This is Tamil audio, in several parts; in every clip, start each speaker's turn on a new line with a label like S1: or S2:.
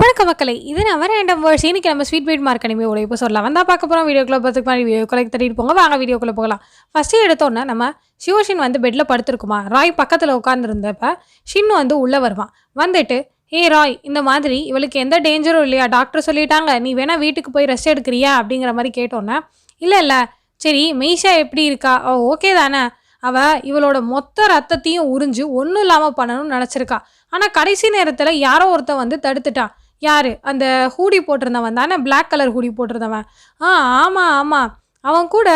S1: வணக்க மக்களை இது நான் ரேண்டம் வேர்ஸ் இன்னைக்கு நம்ம ஸ்வீட் பீட் மார்க் அனிமே உடைய இப்போ சொல்லலாம் வந்தால் பார்க்க போகிறோம் வீடியோக்குள்ளே பார்த்துக்கு மாதிரி வீடியோக்குள்ளே தட்டிட்டு போங்க. வாங்க வீடியோக்குள்ளே போகலாம். ஃபஸ்ட்டு எடுத்தோன்னே நம்ம சிவஷின் வந்து பெட்டில் படுத்திருக்குமா? ராய் பக்கத்தில் உட்காந்துருந்தப்ப ஷின்னு வந்து உள்ளே வருவான். வந்துட்டு ஏ ராய் இந்த மாதிரி இவளுக்கு எந்த டேஞ்சரும் இல்லையா? டாக்டர் சொல்லிட்டாங்க. நீ வேணா வீட்டுக்கு போய் ரெஸ்ட் எடுக்கிறியா? அப்படிங்கிற மாதிரி கேட்டோன்னே இல்லை இல்லை. சரி மெய்ஷா எப்படி இருக்கா? ஓ ஓகே தானே. அவள் இவளோட மொத்த ரத்தத்தையும் உறிஞ்சு ஒன்றும் இல்லாமல் பண்ணணும்னு நினச்சிருக்கா. ஆனால் கடைசி நேரத்தில் யாரோ ஒருத்தன் வந்து தடுத்துட்டான். யார்? அந்த ஹூடி போட்டிருந்தவன் தானே? பிளாக் கலர் ஹூடி போட்டிருந்தவன். ஆ ஆமாம் ஆமாம் அவன் கூட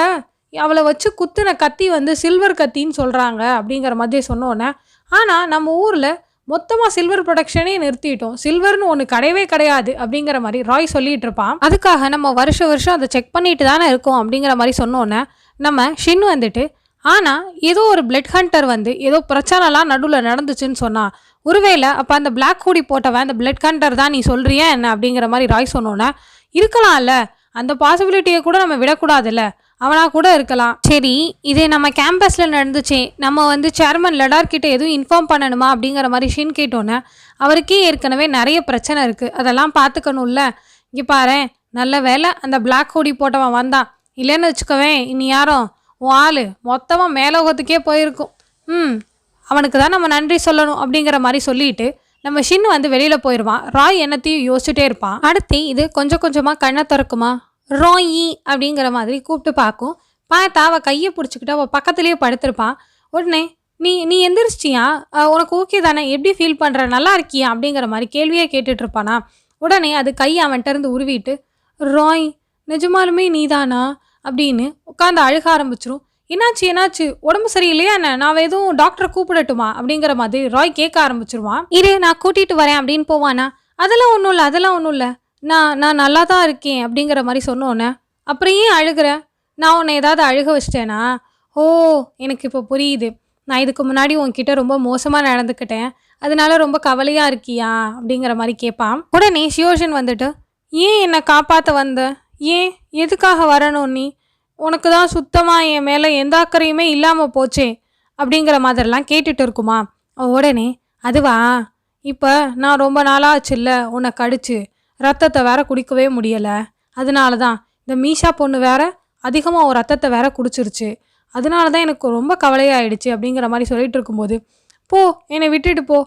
S1: அவளை வச்சு குத்துன கத்தி வந்து சில்வர் கத்தின்னு சொல்கிறாங்க அப்படிங்கிற மாதிரி சொன்னோன்னே ஆனால் நம்ம ஊரில் மொத்தமாக சில்வர் ப்ரொடக்ஷனே நிறுத்திட்டோம். சில்வர்னு ஒன்று கிடையவே கிடையாது அப்படிங்கிற மாதிரி ராய் சொல்லிட்டு இருப்பான். அதுக்காக நம்ம வருஷ வருஷம் அதை செக் பண்ணிட்டு தானே இருக்கோம் அப்படிங்கிற மாதிரி சொன்னோன்னே நம்ம ஷின் வந்துட்டு ஆனால் ஏதோ ஒரு பிளட் ஹண்டர் வந்து ஏதோ பிரச்சனைலாம் நடுவில் நடந்துச்சுன்னு சொன்னால் ஒருவேளை அப்போ அந்த பிளாக் ஹூடி போட்டவன் அந்த பிளட் கண்டர் தான் நீ சொல்கிறியா என்ன அப்படிங்கிற மாதிரி ராய் சொன்னோன்னே இருக்கலாம்ல. அந்த பாசிபிலிட்டியை கூட நம்ம விடக்கூடாதுல்ல. அவனாக கூட இருக்கலாம். சரி இதே நம்ம கேம்பஸில் நடந்துச்சே. நம்ம வந்து சேர்மன் லடார்கிட்ட எதுவும் இன்ஃபார்ம் பண்ணணுமா அப்படிங்கிற மாதிரி ஷின் கேட்டோன்னே அவருக்கே ஏற்கனவே நிறைய பிரச்சனை இருக்குது அதெல்லாம் பார்த்துக்கணும்ல. இங்கே பாரு நல்ல வேலை அந்த பிளாக் ஹூடி போட்டவன் வந்தான். இல்லைன்னு வச்சுக்கவேன் இனி யாரும்? உன் ஆள் மொத்தமாக மேலோகத்துக்கே போயிருக்கும். ம். அவனுக்கு தான் நம்ம நன்றி சொல்லணும் அப்படிங்கிற மாதிரி சொல்லிட்டு நம்ம ஷின் வந்து வெளியில் போயிடுவான் ராய் என்னத்தையும் யோசிச்சுட்டே இருப்பான். அடுத்து இது கொஞ்சம் கொஞ்சமாக கண்ணை திறக்குமா? ராயி அப்படிங்கிற மாதிரி கூப்பிட்டு பார்க்கும். பார்த்தா அவள் கையை பிடிச்சிக்கிட்டு அவள் பக்கத்துலேயே படுத்திருப்பான். உடனே நீ நீ எந்திரிச்சிட்டியா? உனக்கு ஓகே தானே? எப்படி ஃபீல் பண்ணுற நல்லா இருக்கியா? அப்படிங்கிற மாதிரி கேள்வியே கேட்டுட்ருப்பானா உடனே அது கையை அவன்கிட்டருந்து உருவிட்டு ராய் நிஜமாலுமே நீதானா? அப்படின்னு உட்காந்து அழுக ஆரம்பிச்சிரும். என்னாச்சு என்னாச்சு? உடம்பு சரியில்லையா என்ன? நான் எதுவும் டாக்டரை கூப்பிடட்டுமா? அப்படிங்கிற மாதிரி ராய் கேட்க ஆரம்பிச்சிருவான். இரு நான் கூட்டிட்டு வரேன் அப்படின்னு போவானா? அதெல்லாம் ஒன்றும் இல்லை அதெல்லாம் ஒன்றும் இல்லை. நான் நான் நல்லா தான் இருக்கேன் அப்படிங்கிற மாதிரி சொன்னோன்னே அப்புறம் ஏன் அழுகிற? நான் உன்னை ஏதாவது அழுக வச்சிட்டேனா? ஓ எனக்கு இப்போ புரியுது. நான் இதுக்கு முன்னாடி உன்கிட்ட ரொம்ப மோசமாக நடந்துக்கிட்டேன். அதனால ரொம்ப கவலையாக இருக்கியா? அப்படிங்கிற மாதிரி கேட்பான். உடனே சியோஷன் வந்துட்டு ஏன் என்னை காப்பாற்ற வந்த? ஏன்? எதுக்காக வரணும் நீ? உனக்கு தான் சுத்தமாக என் மேலே எந்த அக்கறையுமே இல்லாமல் போச்சே அப்படிங்கிற மாதிரிலாம் கேட்டுட்டு இருக்குமா? உடனே அதுவா? இப்போ நான் ரொம்ப நாளாச்சுல்ல உன்னை கடிச்சு ரத்தத்தை வேற குடிக்கவே முடியலை. அதனால தான் இந்த மீஷா பொண்ணு வேற அதிகமாக ஒரு ரத்தத்தை வேற குடிச்சிருச்சு. அதனால தான் எனக்கு ரொம்ப கவலையாயிடுச்சு அப்படிங்கிற மாதிரி சொல்லிட்டு இருக்கும்போது போ என்னை விட்டுட்டு போ.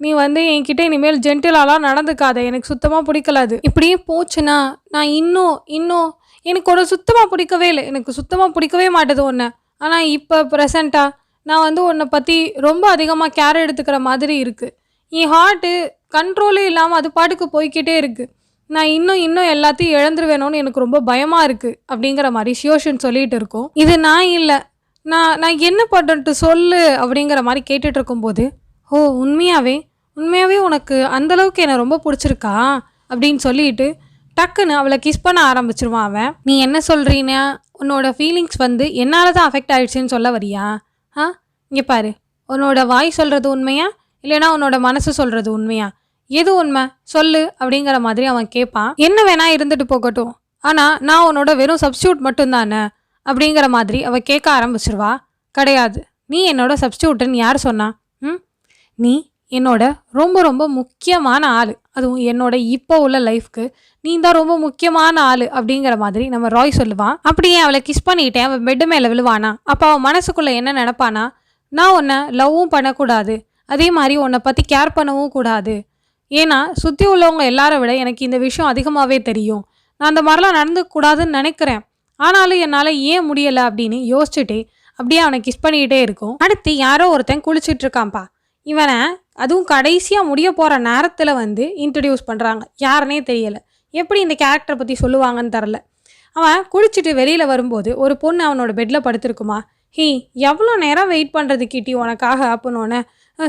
S1: நீ வந்து என்கிட்ட இனிமேல் ஜென்டிலாலாம் நடந்துக்காத. எனக்கு சுத்தமாக பிடிக்கல அது. இப்படியே போச்சுன்னா நான் இன்னும் இன்னும் எனக்கு ஒரு சுத்தமாக பிடிக்கவே இல்லை. எனக்கு சுத்தமாக பிடிக்கவே மாட்டேது ஒன்று ஆனால் இப்போ ப்ரெசண்ட்டாக நான் வந்து உன்னை பற்றி ரொம்ப அதிகமாக கேர் எடுத்துக்கிற மாதிரி இருக்குது என் ஹார்ட்டு கண்ட்ரோலே இல்லாமல் அது பாட்டுக்கு போய்க்கிட்டே இருக்குது நான் இன்னும் இன்னும் எல்லாத்தையும் இழந்துருவேணும்னு எனக்கு ரொம்ப பயமாக இருக்குது அப்படிங்கிற மாதிரி ஷியோஷன் சொல்லிகிட்டு இருக்கோம். இது நான் இல்லை. நான் நான் என்ன பண்ணுறேன்ட்டு சொல்லு அப்படிங்கிற மாதிரி கேட்டுட்டு இருக்கும்போது ஓ உண்மையாகவே உண்மையாகவே உனக்கு அந்த அளவுக்கு என்னை ரொம்ப பிடிச்சிருக்கா? அப்படின்னு சொல்லிட்டு டக்குன்னு அவளை கிஸ் பண்ண ஆரம்பிச்சிருவான் அவன். நீ என்ன சொல்றீன்னா? உன்னோட ஃபீலிங்ஸ் வந்து என்னால் தான் அஃபெக்ட் ஆகிடுச்சின்னு சொல்ல வரியா? ஆ? இங்கே பாரு. உன்னோட வாய் சொல்கிறது உண்மையா? இல்லைனா உன்னோட மனசு சொல்கிறது உண்மையா? எது உண்மை? சொல்லு அப்படிங்கிற மாதிரி அவன் கேட்பான் என்ன வேணா இருந்துட்டு போகட்டும். ஆனால் நான் உன்னோட வெறும் சப்ஸ்டியூட் மட்டும்தானே? அப்படிங்கிற மாதிரி அவள் கேட்க ஆரம்பிச்சிருவா. கிடையாது. நீ என்னோட சப்ஸ்டியூட்டுன்னு யார் சொன்னா? ம்? நீ என்னோட ரொம்ப ரொம்ப முக்கியமான ஆள். அதுவும் என்னோட இப்போ உள்ள லைஃப்க்கு நீ தான் ரொம்ப முக்கியமான ஆள் அப்படிங்கிற மாதிரி நம்ம ராய் சொல்லுவான். அப்படியே அவளை கிஸ் பண்ணிட்டேன் அவன் பெட்டு மேலே விழுவானா? அப்போ அவன் மனசுக்குள்ளே என்ன நினப்பானா? நான் உன்னை லவ்வும் பண்ணக்கூடாது. அதே மாதிரி உன்னை பற்றி கேர் பண்ணவும் கூடாது. ஏன்னா சுற்றி உள்ளவங்க எல்லாரை விட எனக்கு இந்த விஷயம் அதிகமாகவே தெரியும். நான் அந்த மாதிரிலாம் நடந்துக்கூடாதுன்னு நினைக்கிறேன். ஆனாலும் என்னால் ஏன் முடியலை அப்படின்னு யோசிச்சுட்டே அப்படியே அவனை கிஸ் பண்ணிக்கிட்டே இருக்கும். அடுத்து யாரோ ஒருத்தன் குளிச்சுட்டு இருக்கான்ப்பா. இவனை அதுவும் கடைசியாக முடிய போகிற நேரத்தில் வந்து இன்ட்ரடியூஸ் பண்ணுறாங்க யாருனே தெரியலை. எப்படி இந்த கேரக்டரை பற்றி சொல்லுவாங்கன்னு தெரில அவன் குளிச்சுட்டு வெளியில் வரும்போது ஒரு பொண்ணு அவனோட பெட்டில் படுத்திருக்குமா. ஹீ எவ்வளோ நேரம் வெயிட் பண்ணுறது கிட்டி உனக்காக அப்படின்னோடனே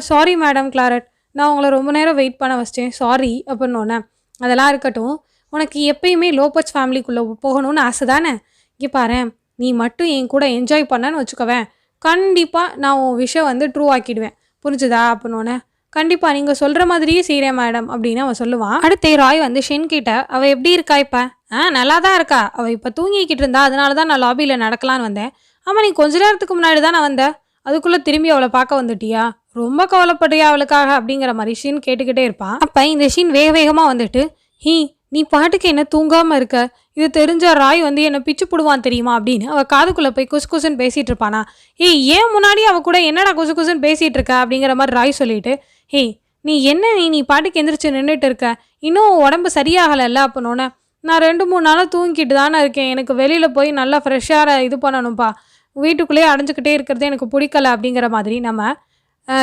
S1: சாரி மேடம் கிளாரட் நான் உங்களை ரொம்ப நேரம் வெயிட் பண்ண வச்சிட்டேன். சாரி அப்படின்னோடனே அதெல்லாம் இருக்கட்டும். உனக்கு எப்பயுமே லோபச் ஃபேமிலிக்குள்ளே போகணும்னு ஆசை தானே இங்கே பாரு நீ மட்டும் என் கூட என்ஜாய் பண்ணன்னு வச்சுக்கவேன். கண்டிப்பாக நான் உன் விஷயம் வந்து ட்ரூ ஆக்கிடுவேன். புரிஞ்சுதா அப்படின்னோடனே கண்டிப்பாக நீங்கள் சொல்கிற மாதிரியே செய்கிறேன் மேடம் அப்படின்னு அவன் சொல்லுவான். அடுத்து ராய் வந்து ஷென் கிட்ட அவள் எப்படி இருக்கா இப்போ? ஆ நல்லா தான் இருக்கா. அவள் இப்போ தூங்கிக்கிட்டு இருந்தா அதனால தான் நான் லாபியில் நடக்கலான்னு வந்தேன். ஆமாம் நீ கொஞ்ச நேரத்துக்கு முன்னாடி தான் நான் வந்தேன் அதுக்குள்ளே திரும்பி அவளை பார்க்க வந்துட்டியா? ரொம்ப கவலைப்படுறியா அவளுக்காக? அப்படிங்கிற மாதிரி ஷின் கேட்டுக்கிட்டே இருப்பான். அப்போ இந்த ஷின் வேக வேகமாக வந்துட்டு ஹீ நீ பாட்டுக்கு என்ன தூங்காமல் இருக்க? இது தெரிஞ்ச ராய் வந்து என்னை பிச்சு போடுவான் தெரியுமா அப்படின்னு அவள் காதுக்குள்ளே போய் குசு குசுன்னு பேசிகிட்டு இருப்பானா. ஏய் ஏன் முன்னாடி அவள் கூட என்னடா குசு குசுன்னு பேசிகிட்டு இருக்க அப்படிங்கிற மாதிரி ராய் சொல்லிட்டு ஏய் நீ என்ன நீ நீ பாட்டுக்கு எந்திரிச்சு நின்றுட்டு இருக்க? இன்னும் உடம்பு சரியாகலைல்ல? அப்பனோன்னே நான் ரெண்டு மூணு நாளாக தூங்கிட்டு தானே இருக்கேன். எனக்கு வெளியில் போய் நல்லா ஃப்ரெஷ்ஷாக இது பண்ணணும்ப்பா வீட்டுக்குள்ளேயே அடைஞ்சிக்கிட்டே இருக்கிறது எனக்கு பிடிக்கல. அப்படிங்கிற மாதிரி நம்ம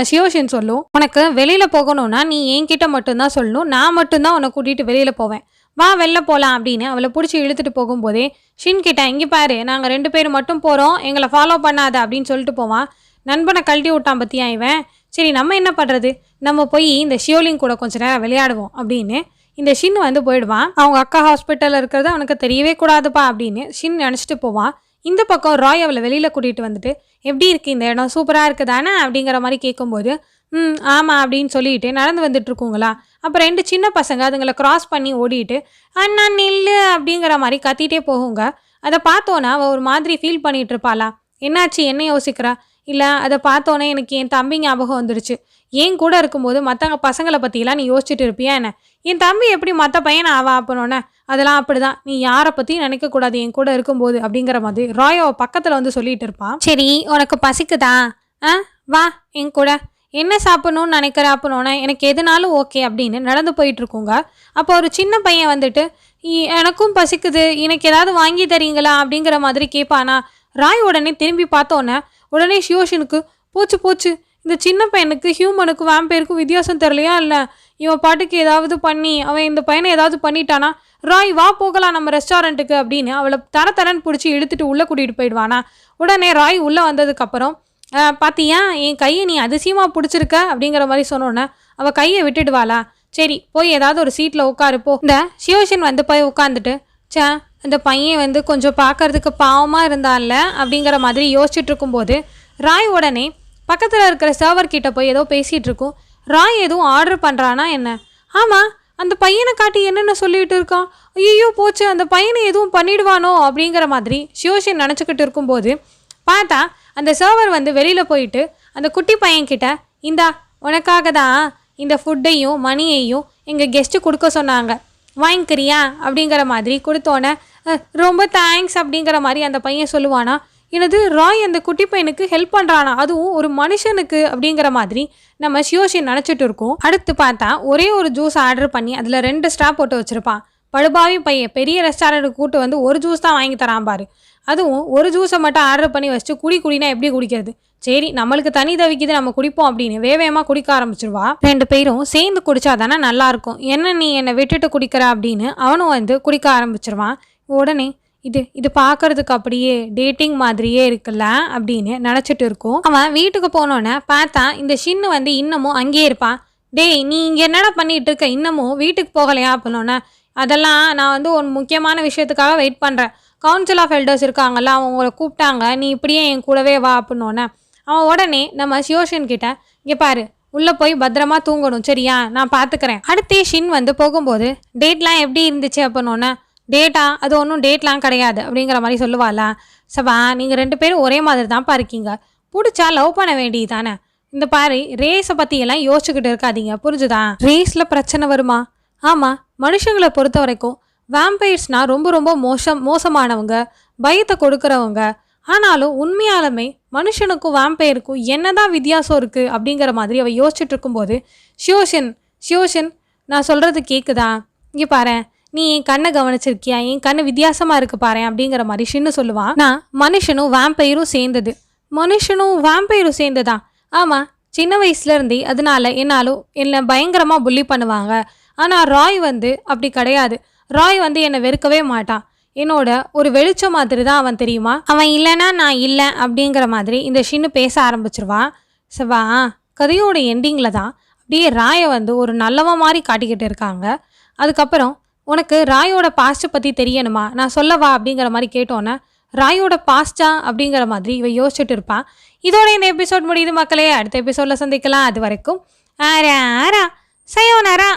S1: சியோஷின் சொல்லும் உனக்கு வெளியில் போகணும்னா நீ என்கிட்ட மட்டும்தான் சொல்லணும். நான் மட்டும்தான் உன்னை கூட்டிகிட்டு வெளியில் போவேன். வா வெளில போகலாம் அப்படின்னு அவளை பிடிச்சி இழுத்துட்டு போகும்போதே ஷின் கிட்ட இங்கே பாரு நாங்கள் ரெண்டு பேர் மட்டும் போகிறோம் எங்களை ஃபாலோ பண்ணாத அப்படின்னு சொல்லிட்டு போவான். நண்பனை கழட்டி விட்டான் பத்தியா இவன். சரி நம்ம என்ன பண்ணுறது நம்ம போய் இந்த ஷியோலிங் கூட கொஞ்ச நேரம் விளையாடுவோம் அப்படின்னு இந்த ஷின் வந்து போயிடுவான். அவங்க அக்கா ஹாஸ்பிட்டலில் இருக்கிறது அவனுக்கு தெரியவே கூடாதுப்பா அப்படின்னு ஷின் நினச்சிட்டு போவான். இந்த பக்கம் ராய் அவளை வெளியில் கூட்டிகிட்டு வந்துட்டு எப்படி இருக்குது இந்த இடம் சூப்பராக இருக்குதானே? அப்படிங்கிற மாதிரி கேட்கும்போது ம் ஆமாம் அப்படின்னு சொல்லிட்டு நடந்து வந்துட்டுருக்குங்களா அப்போ ரெண்டு சின்ன பசங்க அதுங்களை கிராஸ் பண்ணி ஓடிட்டு அண்ணா நில்லு அப்படிங்கிற மாதிரி கத்திட்டே போகுங்க. அதை பார்த்தோன்னா அவள் ஒரு மாதிரி ஃபீல் பண்ணிகிட்டு இருப்பாளா? என்னாச்சு? என்ன யோசிக்கிறா? இல்லை அதை பார்த்தோன்னே எனக்கு என் தம்பி ஞாபகம் வந்துடுச்சு என் கூட இருக்கும்போது மற்றவங்க பசங்களை பற்றிலாம் நீ யோசிச்சுட்டு இருப்பியா என்ன? என் தம்பி எப்படி மற்ற பையனை ஆவா அப்பனோன்னே அதெல்லாம் அப்படிதான். நீ யாரை பற்றியும் நினைக்கக்கூடாது என் கூட இருக்கும்போது அப்படிங்கிற மாதிரி ராயோவை பக்கத்தில் வந்து சொல்லிட்டு இருப்பான் சரி உனக்கு பசிக்குதா? ஆ வா என் கூட. என்ன சாப்பிடணும்னு நினைக்கிற அப்படின்னா எனக்கு எதுனாலும் ஓகே அப்படின்னு நடந்து போயிட்டு அப்போ ஒரு சின்ன பையன் வந்துட்டு எனக்கும் பசிக்குது. எனக்கு ஏதாவது வாங்கி தரீங்களா? அப்படிங்கிற மாதிரி கேட்பானா ராய் உடனே திரும்பி பார்த்தோன்னே உடனே ஷியோஷனுக்கு போச்சு போச்சு. இந்த சின்ன பையனுக்கு ஹியூமனுக்கும் வேம்பேருக்கும் வித்தியாசம் தெரியலையா? இல்லை இவன் பாட்டுக்கு ஏதாவது பண்ணி அவன் இந்த பையனை ஏதாவது பண்ணிட்டானா? ராய் வா போகலாம் நம்ம ரெஸ்டாரண்ட்டுக்கு அப்படின்னு அவளை தர தரன்னு பிடிச்சி இழுத்துட்டு உள்ளே கூட்டிகிட்டு போயிடுவானா? உடனே ராய் உள்ளே வந்ததுக்கப்புறம் பார்த்தியா என் கையை நீ அதிசயமாக பிடிச்சிருக்க? அப்படிங்கிற மாதிரி சொன்னோன்னே அவள் கையை விட்டுடுவாளா சரி போய் ஏதாவது ஒரு சீட்டில் உட்காரு இந்த சியோஷன் வந்து போய் உட்காந்துட்டு ச்சே அந்த பையன் வந்து கொஞ்சம் பார்க்கறதுக்கு பாவமாக இருந்தான்ல? அப்படிங்கிற மாதிரி யோசிச்சுட்டு இருக்கும்போது ராய் உடனே பக்கத்தில் இருக்கிற சர்வர் கிட்ட போய் ஏதோ பேசிகிட்டு இருக்கோம். ராய் எதுவும் ஆர்டர் பண்ணுறானா என்ன? ஆமாம் அந்த பையனை காட்டி என்னென்ன சொல்லிட்டு இருக்கான்? ஐயோ போச்சு அந்த பையனை எதுவும் பண்ணிடுவானோ அப்படிங்கிற மாதிரி சியோஷன் நினச்சிக்கிட்டு இருக்கும்போது பார்த்தா அந்த சர்வர் வந்து வெளியில் போயிட்டு அந்த குட்டி பையன்கிட்ட இந்தா உனக்காக தான் இந்த ஃபுட்டையும் மணியையும் எங்கள் கெஸ்ட்டு கொடுக்க சொன்னாங்க. வாங்கிக்கிறியா? அப்படிங்கிற மாதிரி கொடுத்தோன்னே ரொம்ப தேங்க்ஸ் அப்படிங்கிற மாதிரி அந்த பையன் சொல்லுவானா. எனது ராய் அந்த குட்டி பையனுக்கு ஹெல்ப் பண்ணுறானா அதுவும் ஒரு மனுஷனுக்கு அப்படிங்கிற மாதிரி நம்ம சியோஷி நினச்சிட்டு இருக்கோம். அடுத்து பார்த்தா ஒரே ஒரு ஜூஸ் ஆர்டர் பண்ணி அதில் ரெண்டு ஸ்டாப் போட்டு வச்சுருப்பான். பழுபாவி பையன் பெரிய ரெஸ்டாரண்ட்டுக்கு கூட்டு வந்து ஒரு ஜூஸ் தான் வாங்கி தரான் பாரு. அதுவும் ஒரு ஜூஸை மட்டும் ஆர்டர் பண்ணி வச்சுட்டு குடி குடினா எப்படி குடிக்கிறது? சரி நம்மளுக்கு தனி தவிக்குது நம்ம குடிப்போம் அப்படின்னு வேவேமாக குடிக்க ஆரம்பிச்சிருவா. ரெண்டு பேரும் சேர்ந்து குடிச்சா தானே நல்லாயிருக்கும் என்ன நீ என்னை விட்டுட்டு குடிக்கிற அப்படின்னு அவனும் வந்து குடிக்க ஆரம்பிச்சிருவான். உடனே இது இது பார்க்கறதுக்கு அப்படியே டேட்டிங் மாதிரியே இருக்குல்ல அப்படின்னு நினச்சிட்டு இருக்கோம். அவன் வீட்டுக்கு போனோன்னே பார்த்தா இந்த ஷின்னு வந்து இன்னமும் அங்கேயே இருப்பான் டேய் நீ இங்கே என்னடா பண்ணிகிட்டு இருக்க? இன்னமும் வீட்டுக்கு போகலையா அப்படின்னோன்னே அதெல்லாம் நான் வந்து ஒரு முக்கியமான விஷயத்துக்காக வெயிட் பண்ணுறேன் கவுன்சில் ஆஃப் எல்டர்ஸ் இருக்காங்கல்ல அவங்களை கூப்பிட்டாங்க. நீ இப்படியே என் கூடவே வா அப்படின்னோன்னே அவன் உடனே நம்ம சியோஷன் கிட்ட இங்கே பாரு உள்ளே போய் பத்திரமா தூங்கணும் சரியா? நான் பார்த்துக்கிறேன் அடுத்தே ஷின் வந்து போகும்போது டேட்லாம் எப்படி இருந்துச்சு? அப்படின்னோன்னே டேட்டா அது ஒன்றும் டேட்லாம் கிடையாது அப்படிங்கிற மாதிரி சொல்லுவாளா? சவா நீங்கள் ரெண்டு பேரும் ஒரே மாதிரி தான்ப்பா இருக்கீங்க. பிடிச்சா லவ் பண்ண வேண்டியது தானே இந்த பாரு ரேஸை பற்றியெல்லாம் யோசிச்சுக்கிட்டு இருக்காதீங்க புரிஞ்சுதா? ரேஸில் பிரச்சனை வருமா? ஆமாம் மனுஷங்களை பொறுத்த வரைக்கும் வேம்பையர்ஸ்னால் ரொம்ப ரொம்ப மோசம் மோசமானவங்க பயத்தை கொடுக்குறவங்க. ஆனாலும் உண்மையாலுமே மனுஷனுக்கும் வேம்பையருக்கும் என்னதான் வித்தியாசம் இருக்குது அப்படிங்கிற மாதிரி அவள் யோசிச்சுட்டு இருக்கும்போது ஷியோஷன் ஷியோஷன் நான் சொல்கிறது கேட்குதா இங்கே பாரேன். நீ என் கண்ணை கவனிச்சிருக்கியா? என் கண்ணு வித்தியாசமாக இருக்கு பாரு அப்படிங்கிற மாதிரி ஷின்னு சொல்லுவான். நான் மனுஷனும் வேம்பயிரும் சேர்ந்தது. மனுஷனும் வேம்பையரும் சேர்ந்ததா ஆமாம் சின்ன வயசுல இருந்தே அதனால என்னாலும் என்னை பயங்கரமாக புள்ளி பண்ணுவாங்க. ஆனால் ராய் வந்து அப்படி கிடையாது. ராய் வந்து என்னை வெறுக்கவே மாட்டான். என்னோட ஒரு வெளிச்சம் மாதிரி தான் அவன் தெரியுமா? அவன் இல்லைன்னா நான் இல்லை அப்படிங்கிற மாதிரி இந்த ஷின்னு பேச ஆரம்பிச்சிருவான். சவா கதையோட எண்டிங்கில் தான் அப்படியே ராயை வந்து ஒரு நல்லவன் மாதிரி காட்டிக்கிட்டு இருக்காங்க. அதுக்கப்புறம் உனக்கு ராயோட பாஸ்ட்டை பற்றி தெரியணுமா? நான் சொல்லவா அப்படிங்கிற மாதிரி கேட்டோன்னே ராயோட பாஸ்டா அப்படிங்கிற மாதிரி இவ யோசிச்சுட்டு இருப்பான். இதோட இந்த எபிசோட் முடியுது மக்களே. அடுத்த எபிசோடில் சந்திக்கலாம். அது வரைக்கும் ஆரா ஆரா. சயோனாரா